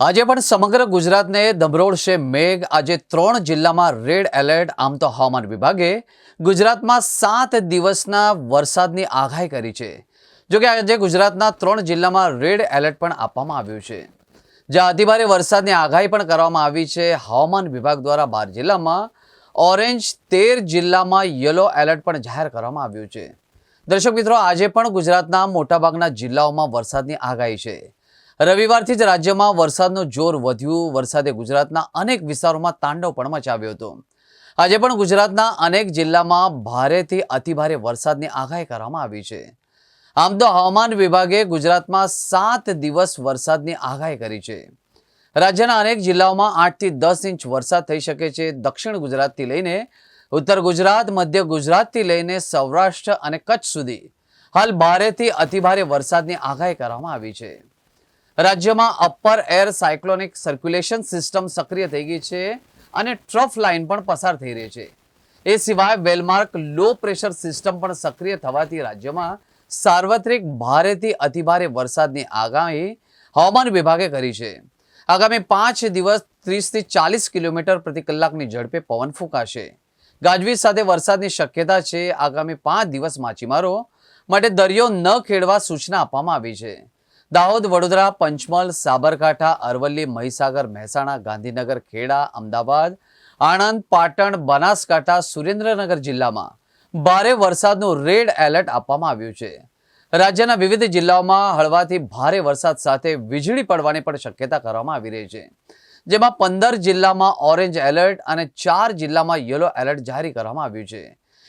આજે પણ સમગ્ર ગુજરાતને દમરોળશે મેઘ. આજે ત્રણ જિલ્લામાં રેડ એલર્ટ. આમ તો હવામાન વિભાગે ગુજરાતમાં સાત દિવસના વરસાદની આગાહી કરી છે. જોકે આજે ગુજરાતના ત્રણ જિલ્લામાં રેડ એલર્ટ પણ આપવામાં આવ્યું છે. જ્યાં અતિભારે વરસાદની આગાહી પણ કરવામાં આવી છે. હવામાન વિભાગ દ્વારા બાર જિલ્લામાં ઓરેન્જ તેર જિલ્લામાં યલો એલર્ટ પણ જાહેર કરવામાં આવ્યું છે. દર્શક મિત્રો, આજે પણ ગુજરાતના મોટાભાગના જિલ્લાઓમાં વરસાદની આગાહી છે. રવિવારથી જ રાજ્યમાં વરસાદનું જોર વધ્યું. વરસાદે ગુજરાતના અનેક વિસ્તારોમાં તાંડવ પણ મચાવ્યો હતો. આજે પણ ગુજરાતના અનેક જિલ્લામાં ભારેથી અતિભારે વરસાદની આગાહી કરવામાં આવી છે. આમ તો હવામાન વિભાગે ગુજરાતમાં સાત દિવસ વરસાદની આગાહી કરી છે. રાજ્યના અનેક જિલ્લાઓમાં આઠથી દસ ઇંચ વરસાદ થઈ શકે છે. દક્ષિણ ગુજરાતથી લઈને ઉત્તર ગુજરાત, મધ્ય ગુજરાતથી લઈને સૌરાષ્ટ્ર અને કચ્છ સુધી હાલ ભારેથી અતિભારે વરસાદની આગાહી કરવામાં આવી છે. રાજ્યમાં upper air cyclonic circulation system સક્રિય થઈ ગઈ છે અને ટ્રફ લાઇન પણ પસાર થઈ રહી છે. એ સિવાય વેલમાર્ક લો પ્રેશર સિસ્ટમ પણ સક્રિય થવાથી રાજ્યમાં સાર્વત્રિક ભારેથી અતિભારે વરસાદની આગાહી હવામાન વિભાગે કરી છે. આગામી પાંચ દિવસ ત્રીસથી ચાલીસ કિલોમીટર પ્રતિ કલાકની ઝડપે પવન ફૂંકાશે. ગાજવીજ સાથે વરસાદની શક્યતા છે. આગામી પાંચ દિવસ માછીમારો માટે દરિયો ન ખેડવા સૂચના આપવામાં આવી છે. દાહોદ, વડોદરા, પંચમહાલ, સાબરકાંઠા, અરવલ્લી, મહીસાગર, મહેસાણા, ગાંધીનગર, ખેડા, અમદાવાદ, આણંદ, પાટણ, બનાસકાંઠા, સુરેન્દ્રનગર જિલ્લામાં ભારે વરસાદનું રેડ એલર્ટ આપવામાં આવ્યું છે. રાજ્યના વિવિધ જિલ્લાઓમાં હળવાથી ભારે વરસાદ સાથે વીજળી પડવાની પણ શક્યતા કરવામાં આવી રહી છે. જેમાં પંદર જિલ્લામાં ઓરેન્જ એલર્ટ અને ચાર જિલ્લામાં યલો એલર્ટ જારી કરવામાં આવ્યું છે.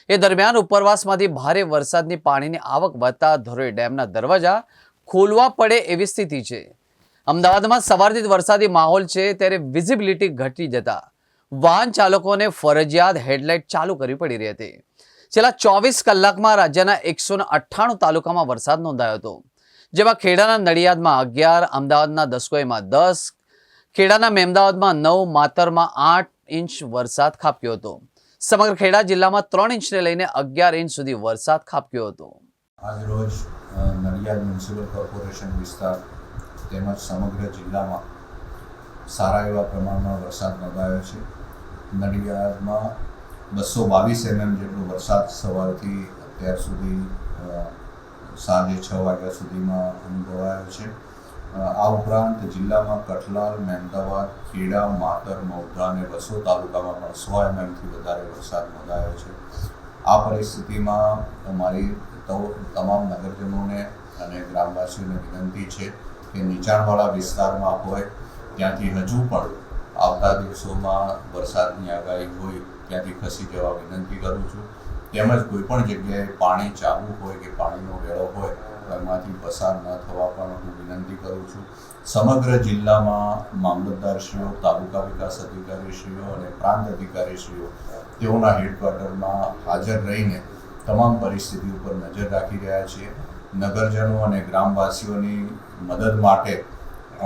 એ દરમિયાન ઉપરવાસમાંથી ભારે વરસાદની પાણીની આવક વધતા ધોરઈ ડેમના દરવાજા ખોલવા પડે એવી સ્થિતિ છે. અમદાવાદમાં સવારથી વરસાદી માહોલ છે, ત્યારે વિઝિબિલિટી ઘટી જતા વાહન ચાલકોને ફરજિયાત હેડલાઇટ ચાલુ કરવી પડી રહી હતી. છેલ્લા ચોવીસ કલાકમાં રાજ્યના એકસો અઠ્ઠાણું તાલુકામાં વરસાદ નોંધાયો હતો. જેમાં ખેડાના નડિયાદમાં અગિયાર, અમદાવાદના દસકોઈમાં દસ, ખેડાના મેમદાવાદમાં નવ, માતરમાં આઠ ઇંચ વરસાદ ખાબક્યો હતો. સમગ્ર ખેડા જિલ્લામાં ત્રણ ઇંચને લઈને અગિયાર ઇંચ સુધી વરસાદ ખાબક્યો હતો. આજરોજ નડિયાદ મ્યુનિસિપલ કોર્પોરેશન વિસ્તાર તેમજ સમગ્ર જિલ્લામાં સારા એવા પ્રમાણમાં વરસાદ નોંધાયો છે. નડિયાદમાં બસો બાવીસ એમએમ જેટલો વરસાદ સવારથી અત્યાર સુધી સાંજે છ વાગ્યા સુધીમાં અનુભવાયો છે. આ ઉપરાંત જિલ્લામાં કઠલાલ, મહેમદાવાદ, ખેડા, માતર મૌધા અને વસો તાલુકામાં પણ સો એમએમથી વધારે વરસાદ નોંધાયો છે. આ પરિસ્થિતિમાં મારી તમામ નગરજનોને અને ગ્રામવાસીઓને વિનંતી છે કે નીચાણવાળા વિસ્તારમાં હોય. ત્યાંથી હજુ પણ આવતા દિવસોમાં વરસાદની આગાહી હોય, ત્યાંથી ખસી જવા વિનંતી કરું છું. તેમજ કોઈ પણ જગ્યાએ પાણી ચાલુ હોય કે પાણીનો વેળો હોય તો એમાંથી પસાર ન થવા પણ હું વિનંતી કરું છું. સમગ્ર જિલ્લામાં મામલતદારશ્રીઓ, તાલુકા વિકાસ અધિકારીશ્રીઓ અને પ્રાંત અધિકારીશ્રીઓ તેઓના હેડક્વાર્ટરમાં હાજર રહીને તમામ પરિસ્થિતિ ઉપર નજર રાખી રહ્યા છીએ નગરજનો અને ગ્રામવાસીઓની મદદ માટે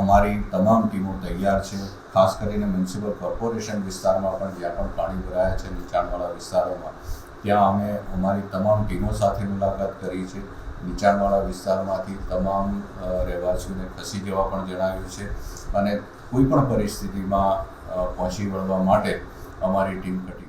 અમારી તમામ ટીમો તૈયાર છે. ખાસ કરીને મ્યુનિસિપલ કોર્પોરેશન વિસ્તારમાં પણ જ્યાં પણ પાણી ભરાયા છે, નીચાણવાળા વિસ્તારોમાં, ત્યાં અમે અમારી તમામ ટીમો સાથે મુલાકાત કરી છે. નીચાણવાળા વિસ્તારમાંથી તમામ રહેવાસીઓને ખસી જવા પણ જણાવ્યું છે અને કોઈ પણ પરિસ્થિતિમાં પહોંચી વળવા માટે અમારી ટીમ ઘટી